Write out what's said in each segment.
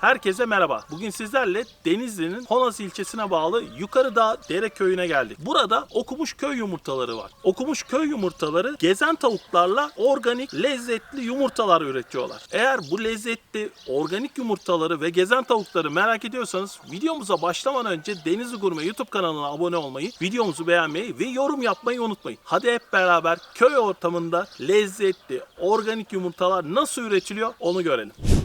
Herkese merhaba. Bugün sizlerle Denizli'nin Honas ilçesine bağlı Yukarıdağ Dere köyüne geldik. Burada okumuş köy yumurtaları var. Okumuş köy yumurtaları gezen tavuklarla organik, lezzetli yumurtalar üretiyorlar. Eğer bu lezzetli, organik yumurtaları ve gezen tavukları merak ediyorsanız videomuza başlamadan önce Denizli Gurme YouTube kanalına abone olmayı, videomuzu beğenmeyi ve yorum yapmayı unutmayın. Hadi hep beraber köy ortamında lezzetli, organik yumurtalar nasıl üretiliyor onu görelim.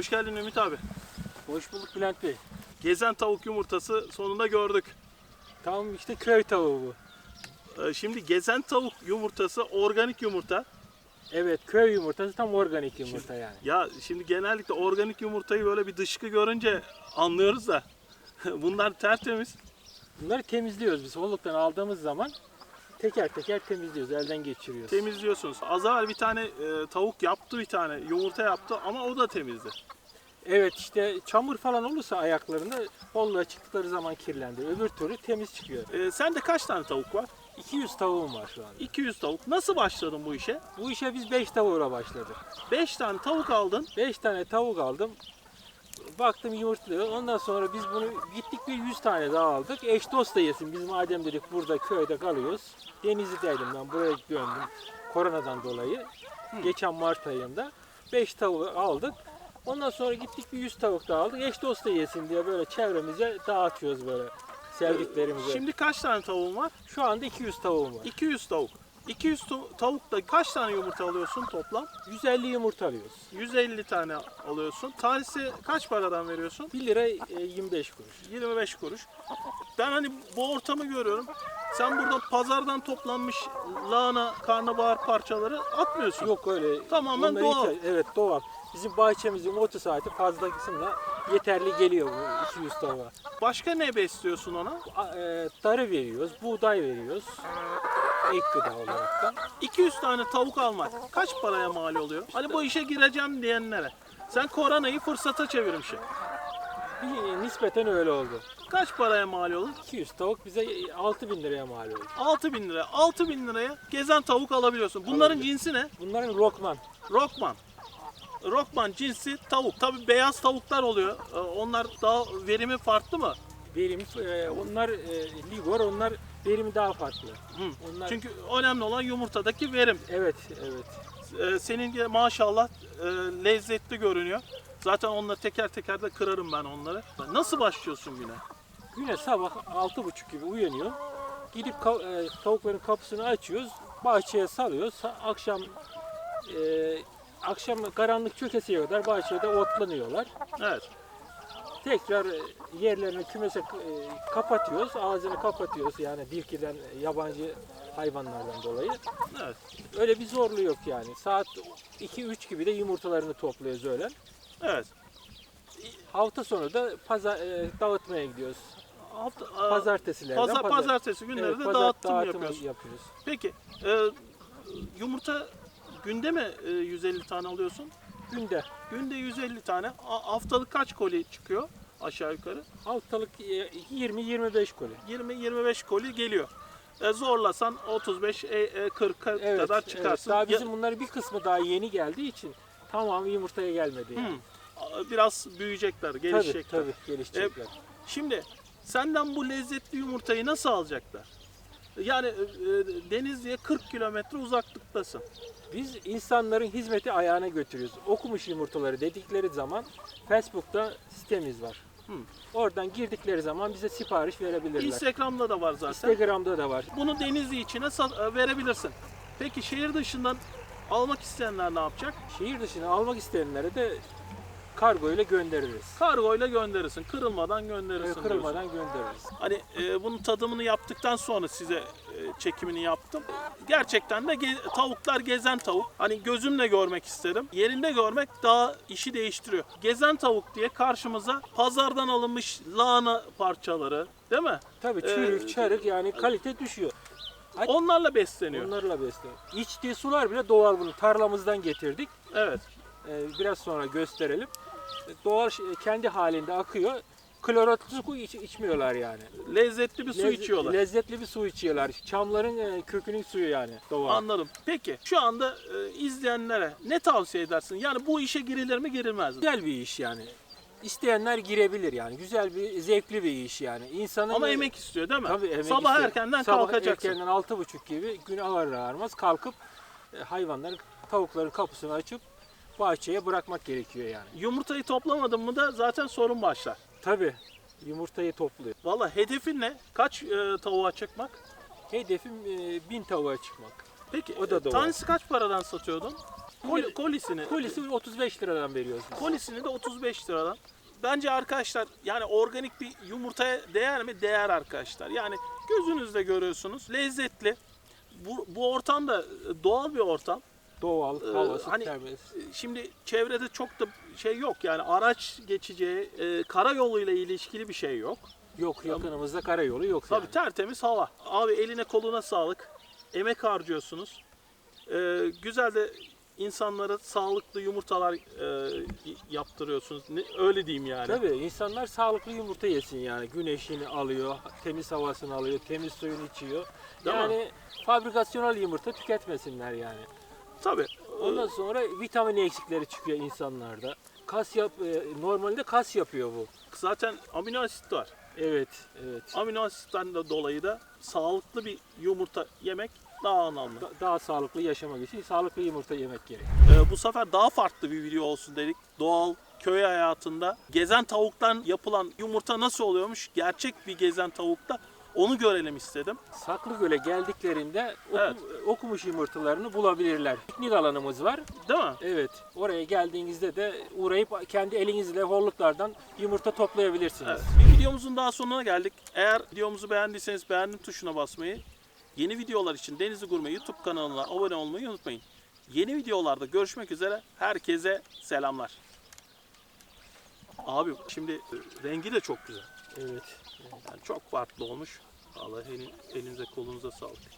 Hoş geldin Ümit abi. Hoş bulduk Bülent Bey. Gezen tavuk yumurtası sonunda gördük. Tam işte köy tavuğu bu. Ee, Şimdi gezen tavuk yumurtası organik yumurta. Evet köy yumurtası tam organik yumurta yani. Ya şimdi genellikle organik yumurtayı böyle bir dışkı görünce anlıyoruz da bunlar tertemiz. Bunları temizliyoruz biz. Holluktan aldığımız zaman teker teker temizliyoruz. Elden geçiriyoruz. Temizliyorsunuz. Az evvel bir tane e, tavuk yaptı bir tane yumurta yaptı ama o da temizdi. evet işte çamur falan olursa ayaklarında holluğa çıktıkları zaman kirlendi. Öbür türlü temiz çıkıyor. E, sende kaç tane tavuk var? 200 tavuğum var şu anda. 200 tavuk. Nasıl başladın bu işe? Bu işe biz 5 tavuğla başladık. 5 tane tavuk aldın. 5 tane tavuk aldım. Baktım yumurtluyor. Ondan sonra biz bunu gittik bir 100 tane daha aldık. Eş dost da yesin. Biz madem dedik burada köyde kalıyoruz. Denizli'deydim ben buraya döndüm. Koronadan dolayı. Geçen Mart ayında. 5 tavuğu aldık. Ondan sonra gittik bir 100 tavuk daha aldık. Eş dost da yesin diye böyle çevremize dağıtıyoruz böyle sevdiklerimize. Şimdi kaç tane tavuğun var? Şu anda 200 tavuğum var. 200 tavuk. 200 tu- tavukta kaç tane yumurta alıyorsun toplam? 150 yumurta alıyoruz. 150 tane alıyorsun. Tanesi kaç paradan veriyorsun? 1 lira e, 25 kuruş. 25 kuruş. Ben hani bu ortamı görüyorum. Sen burada pazardan toplanmış lahana, karnabahar parçaları atmıyorsun. Yok öyle. Tamamen Bunları doğal. ihtiyaç- evet doğal. Bizim bahçemizin 30 saati fazlasıyla yeterli geliyor bu 200 tavuğa. Başka ne besliyorsun ona? A- e, darı veriyoruz, buğday veriyoruz. Ek gıda olarak da. 200 tane tavuk almak kaç paraya mal oluyor? Hani bu işe gireceğim diyenlere. Sen koronayı fırsata çevirmişsin. Bir, nispeten öyle oldu. Kaç paraya mal olur? 200 tavuk bize 6000 liraya mal oldu. 6000 lira. 6000 liraya gezen tavuk alabiliyorsun. Bunların Alabiliyor. cinsi ne? Bunların lokman. Rockman. Rockman cinsi tavuk. Tabi beyaz tavuklar oluyor. Ee, Onlar daha verimi farklı mı? Verimi, e, onlar e, ligor, onlar verimi daha farklı. Hı. Onlar, Çünkü önemli olan yumurtadaki verim. evet, evet. Ee, Senin de maşallah e, lezzetli görünüyor. Zaten onları teker teker de kırarım ben onları. Nasıl başlıyorsun güne? Güne sabah 6.30 gibi uyanıyor. Gidip ka- e, tavukların kapısını açıyoruz. Bahçeye salıyoruz. Sa- Akşam e, akşam karanlık çökesiye kadar bahçede otlanıyorlar. Evet. Tekrar e, yerlerini kümese e, kapatıyoruz. Ağzını kapatıyoruz yani tilkiden yabancı hayvanlardan dolayı. Evet. Öyle bir zorluğu yok yani. Saat 2-3 gibi de yumurtalarını topluyoruz öğlen. Evet. Hafta sonu da pazar e, dağıtmaya gidiyoruz. Hafta, e, Pazartesilerden pazar, pazartesi günleri Evet, de pazar dağıtım dağıtımı yapıyorsun. yapıyoruz. Peki e, yumurta günde mi e, 150 tane alıyorsun? Günde Günde 150 tane. Haftalık kaç koli çıkıyor aşağı yukarı? haftalık e, 20-25 koli. 20-25 koli geliyor. E, zorlasan 35 e, e, 40 Evet, kadar evet. çıkarsın. Daha Ya- bizim bunların bir kısmı daha yeni geldiği için tamamı yumurtaya gelmedi. Yani. Hmm. Biraz büyüyecekler, Tabii gelişecekler. tabii gelişecekler. Şimdi senden bu lezzetli yumurtayı nasıl alacaklar? Yani e, e, Denizli'ye 40 kilometre uzaklıktasın. Biz insanların hizmeti ayağına götürüyoruz. Okumuş yumurtaları dedikleri zaman Facebook'ta sitemiz var. Hı. Oradan girdikleri zaman bize sipariş verebilirler. Instagram'da da var zaten. Instagram'da da var. Bunu Denizli içine e, verebilirsin. Peki şehir dışından almak isteyenler ne yapacak? Şehir dışına almak isteyenlere de kargo ile göndeririz. Kargoyla gönderirsin. Kırılmadan gönderirsin. diyorsun. Kırılmadan göndeririz. Hani e, bunun tadımını yaptıktan sonra size e, çekimini yaptım. Gerçekten de ge- tavuklar gezen tavuk. Hani gözümle görmek isterim. Yerinde görmek daha işi değiştiriyor. Gezen tavuk diye karşımıza pazardan alınmış lahana parçaları değil mi? Tabii Ee, çürük, çarık yani kalite düşüyor. Onlarla besleniyor. Onlarla besleniyor. İçtiği sular bile doğal bunu tarlamızdan getirdik. Evet. Ee, biraz sonra gösterelim. Doğal şey- kendi halinde akıyor. Kloratlı su iç, içmiyorlar yani. Lezzetli bir su Lezze- içiyorlar. Lezzetli bir su içiyorlar. Çamların e, kökünün suyu yani doğal. Anladım. Peki şu anda e, izleyenlere ne tavsiye edersin? Yani bu işe girilir mi girilmez mi? Güzel bir iş yani. İsteyenler girebilir yani. Güzel bir, zevkli bir iş yani. İnsanın Ama emek istiyor değil mi? Tabii emek Sabah istiyor. erkenden Sabah kalkacaksın. erkenden altı buçuk gibi gün ağır ağarmaz kalkıp e, hayvanların, tavukların kapısını açıp bahçeye bırakmak gerekiyor yani. Yumurtayı toplamadın mı da zaten sorun başlar. Tabii yumurtayı topluyor. Valla hedefin ne? Kaç e, tavuğa çıkmak? Hedefim e, bin tavuğa çıkmak. Peki O da e, doğru. tanesi kaç paradan satıyordun? Kol, Koli- kolisini. Kolisi 35 liradan veriyoruz biz. Kolisini de 35 liradan. Bence arkadaşlar yani organik bir yumurtaya değer mi? Değer arkadaşlar. Yani gözünüzle görüyorsunuz. Lezzetli. Bu, bu ortam da e, doğal bir ortam. Doğal, Ee, havası hani- temiz. Şimdi çevrede çok da şey yok yani araç geçeceği, e, karayoluyla ilişkili bir şey yok. Yok yakınımızda karayolu yok Tabii yani. tertemiz hava. Abi eline koluna sağlık. Emek harcıyorsunuz. Ee, güzel de insanlara sağlıklı yumurtalar e, yaptırıyorsunuz. Ne- öyle diyeyim yani. Tabii insanlar sağlıklı yumurta yesin yani. Güneşini alıyor, temiz havasını alıyor, temiz suyunu içiyor. Değil mi? yani fabrikasyonel yumurta tüketmesinler yani. Tabii. Ondan sonra vitamin eksikleri çıkıyor insanlarda. Kas yap e, normalde kas yapıyor bu. Zaten amino asit var. Evet, evet. Amino asitten de dolayı da sağlıklı bir yumurta yemek daha anlamlı. Da- daha sağlıklı yaşamak için sağlıklı yumurta yemek gerek. Ee, bu sefer daha farklı bir video olsun dedik. Doğal köy hayatında gezen tavuktan yapılan yumurta nasıl oluyormuş? Gerçek bir gezen tavukta Onu görelim istedim. Saklıgöl'e geldiklerinde oku- Evet. okumuş yumurtalarını bulabilirler. Piknik alanımız var. Değil mi? Evet. Oraya geldiğinizde de uğrayıp kendi elinizle horluklardan yumurta toplayabilirsiniz. Evet. Bir videomuzun daha sonuna geldik. Eğer videomuzu beğendiyseniz beğendim tuşuna basmayı, yeni videolar için Denizli Gurme YouTube kanalına abone olmayı unutmayın. Yeni videolarda görüşmek üzere. Herkese selamlar. Abi şimdi rengi de çok güzel. Evet. Yani çok farklı olmuş. Elin- elinize kolunuza sağlık.